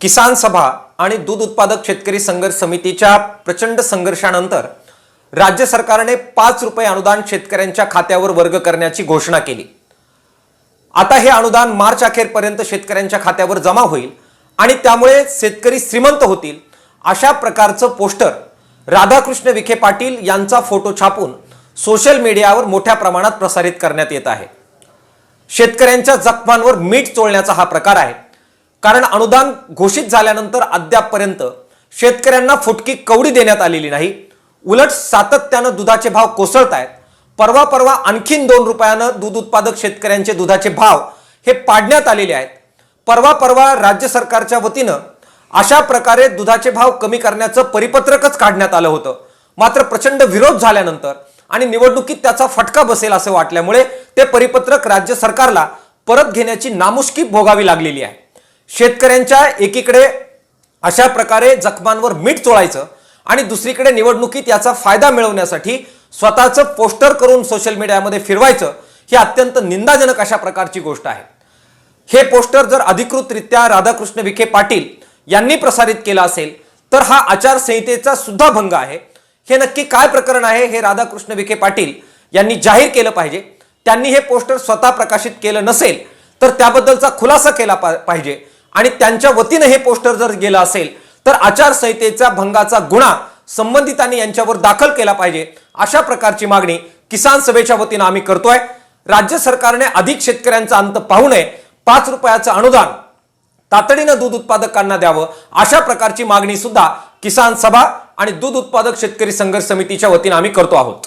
किसान सभा आणि दूध उत्पादक शेतकरी संघर्ष समितीच्या प्रचंड संघर्षानंतर राज्य सरकारने पाच रुपये अनुदान शेतकऱ्यांच्या खात्यावर वर्ग करण्याची घोषणा केली. आता हे अनुदान मार्च अखेरपर्यंत शेतकऱ्यांच्या खात्यावर जमा होईल आणि त्यामुळे शेतकरी श्रीमंत होतील अशा प्रकारचं पोस्टर राधाकृष्ण विखे पाटील यांचा फोटो छापून सोशल मीडियावर मोठ्या प्रमाणात प्रसारित करण्यात येत आहे. शेतकऱ्यांच्या जखमांवर मीठ चोळण्याचा हा प्रकार आहे. कारण अनुदान घोषित झाल्यानंतर अद्यापपर्यंत शेतकऱ्यांना फुटकी कवडी देण्यात आलेली नाही. उलट सातत्यानं दुधाचे भाव कोसळत आहेत परवा परवा आणखीन दोन रुपयानं दूध उत्पादक शेतकऱ्यांचे दुधाचे भाव हे पाडण्यात आलेले आहेत. परवा परवा राज्य सरकारच्या वतीनं अशा प्रकारे दुधाचे भाव कमी करण्याचं परिपत्रकच काढण्यात आलं होतं. मात्र प्रचंड विरोध झाल्यानंतर आणि निवडणुकीत त्याचा फटका बसेल असं वाटल्यामुळे ते परिपत्रक राज्य सरकारला परत घेण्याची नामुष्की भोगावी लागलेली आहे. शेतकऱ्यांच्या एकीकडे अशा प्रकारे जखमांवर मीठ चोळायचं आणि दुसरीकडे निवडणुकीत याचा फायदा मिळवण्यासाठी स्वतःचं पोस्टर करून सोशल मीडियामध्ये फिरवायचं ही अत्यंत निंदाजनक अशा प्रकारची गोष्ट आहे. हे पोस्टर जर अधिकृतरित्या राधाकृष्ण विखे पाटील यांनी प्रसारित केलं असेल तर हा आचारसंहितेचा सुद्धा भंग आहे. हे नक्की काय प्रकरण आहे हे राधाकृष्ण विखे पाटील यांनी जाहीर केलं पाहिजे. त्यांनी हे पोस्टर स्वतः प्रकाशित केलं नसेल तर त्याबद्दलचा खुलासा केला पा- पाहिजे. आणि त्यांच्या वतीनं हे पोस्टर जर गेलं असेल तर आचारसंहितेचा भंगाचा गुन्हा संबंधितांनी यांच्यावर दाखल केला पाहिजे. अशा प्रकारची मागणी किसान सभेच्या वतीनं आम्ही करतोय. राज्य सरकारने अधिक शेतकऱ्यांचा अंत पाहू नये. पाच रुपयाचं अनुदान तातडीनं दूध उत्पादकांना द्यावं. अशा प्रकारची मागणी सुद्धा किसान सभा आणि दूध उत्पादक शेतकरी संघर्ष समितीच्या वतीनं आम्ही करतो आहोत.